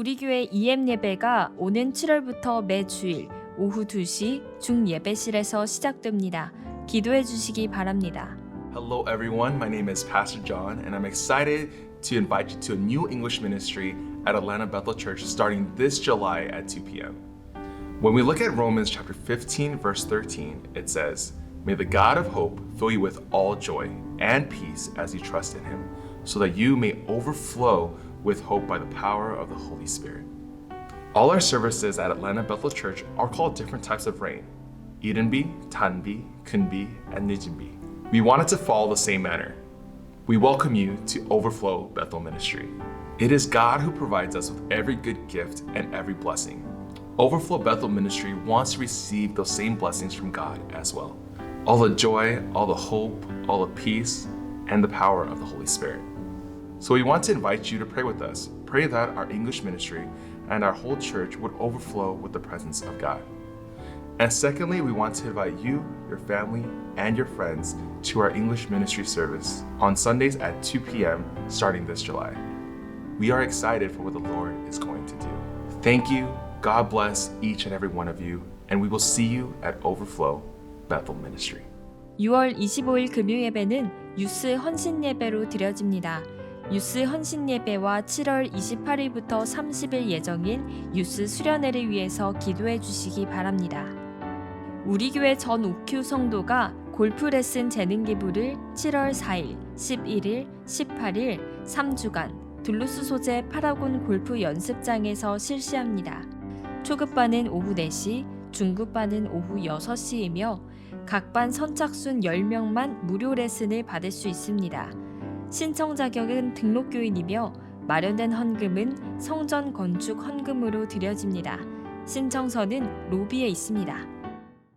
우리 교회 EM 예배가 오는 7월부터 매주일 오후 2시 중 예배실에서 시작됩니다. 기도해 주시기 바랍니다. Hello, everyone. My name is Pastor John, and I'm excited to invite you to a new English ministry at Atlanta Bethel Church starting this July at 2 p.m. When we look at Romans chapter 15, verse 13, it says, May the God of hope fill you with all joy and peace as you trust in him, so that you may overflow with hope by the power of the Holy Spirit. All our services at Atlanta Bethel Church are called different types of rain Edenby, Tanbi, Kunbi, and Nijinbi. We want it to follow the same manner. We welcome you to Overflow Bethel Ministry. It is God who provides us with every good gift and every blessing. Overflow Bethel Ministry wants to receive those same blessings from God as well. All the joy, all the hope, all the peace, and the power of the Holy Spirit. So we want to invite you to pray with us. Pray that our English ministry and our whole church would overflow with the presence of God. And secondly, we want to invite you, your family, and your friends to our English ministry service on Sundays at 2 p.m. starting this July. We are excited for what the Lord is going to do. Thank you. God bless each and every one of you, and we will see you at Overflow Bethel Ministry. 6월 25일 금요 예배는 유스 헌신 예배로 드려집니다. 유스 헌신 예배와 7월 28일부터 30일 예정인 유스 수련회를 위해서 기도해 주시기 바랍니다. 우리 교회 전 우큐 성도가 골프 레슨 재능 기부를 7월 4일, 11일, 18일 3주간 둘루스 소재 파라곤 골프 연습장에서 실시합니다. 초급반은 오후 4시, 중급반은 오후 6시이며 각 반 선착순 10명만 무료 레슨을 받을 수 있습니다. 신청 자격은 등록교인이며 마련된 헌금은 성전 건축 헌금으로 드려집니다. 신청서는 로비에 있습니다.